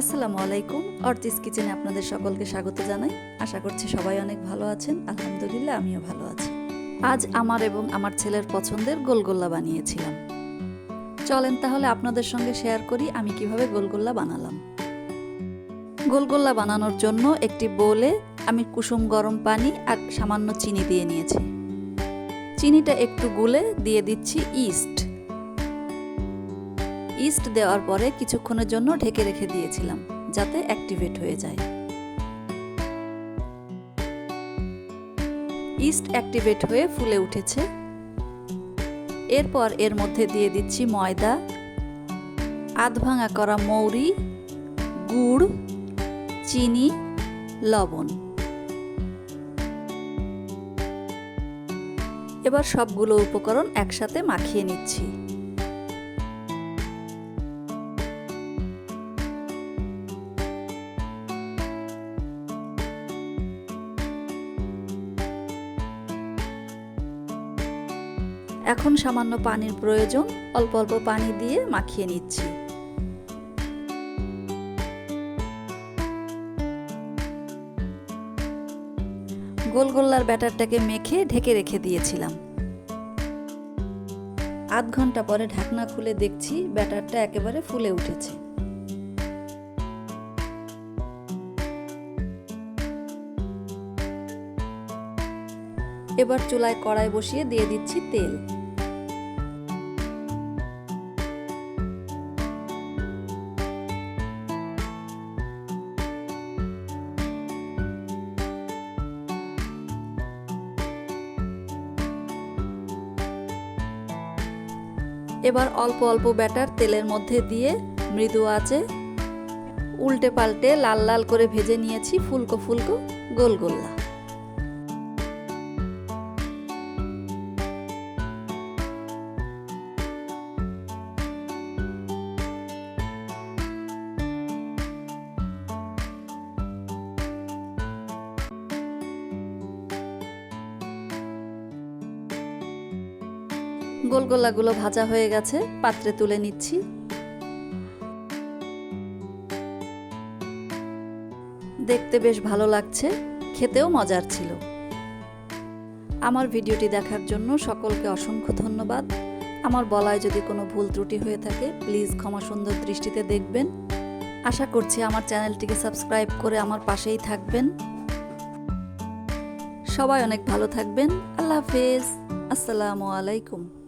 আসসালামু আলাইকুম। অর্তিস কিচেনে আপনাদের সকলকে স্বাগত জানাই। আশা করছি সবাই অনেক ভালো আছেন। আলহামদুলিল্লাহ, আমিও ভালো আছি। আজ আমার এবং আমার ছেলের পছন্দের গোলগোল্লা বানিয়েছিলাম। চলেন তাহলে আপনাদের সঙ্গে শেয়ার করি আমি কীভাবে গোলগোল্লা বানালাম। গোলগোল্লা বানানোর জন্য একটি বোলে আমি কুসুম গরম পানি আর সামান্য চিনি দিয়ে নিয়েছি। চিনিটা একটু গুলে দিয়ে দিচ্ছি ইস্ট। ইস্ট দেওয়ার পরে কিছুক্ষণের জন্য ঢেকে রেখে দিয়েছিলাম, যাতে অ্যাক্টিভেট হয়ে যায়। ইস্ট অ্যাক্টিভেট হয়ে ফুলে উঠেছে। এরপর এর মধ্যে দিয়ে দিচ্ছি ময়দা আধ ভাঙা করা মৌরি, গুড়, চিনি, লবণ। এবার সবগুলো উপকরণ একসাথে মাখিয়ে নিচ্ছি। এখন সামান্য পানির প্রয়োজন, অল্প অল্প পানি দিয়ে মাখিয়ে নিচ্ছি। গোলগোল্লার ব্যাটারটাকে মেখে ঢেকে রেখে দিয়েছিলাম। আধ ঘণ্টা পরে ঢাকনা খুলে দেখছি ব্যাটারটা একেবারে ফুলে উঠেছে। এবার চুলায় কড়াই বসিয়ে দিয়ে দিচ্ছি তেল। এবার অল্প অল্প ব্যাটার তেলের মধ্যে দিয়ে মৃদু আছে উল্টে পাল্টে লাল লাল করে ভেজে নিয়েছি ফুলকো ফুলকো গোল গোল্লা। গোলগোল্লাগুলো ভাজা হয়ে গেছে, পাত্রে তুলে নিচ্ছি। দেখতে বেশ ভালো লাগছে, খেতেও মজার ছিল। আমার ভিডিওটি দেখার জন্য সকলকে অসংখ্য ধন্যবাদ। আমার বলায় যদি কোনো ভুল ত্রুটি হয়ে থাকে, প্লিজ ক্ষমা সুন্দর দৃষ্টিতে দেখবেন। আশা করছি আমার চ্যানেলটিকে সাবস্ক্রাইব করে আমার পাশেই থাকবেন। সবাই অনেক ভালো থাকবেন। আল্লাহ হাফেজ। আসসালামু আলাইকুম।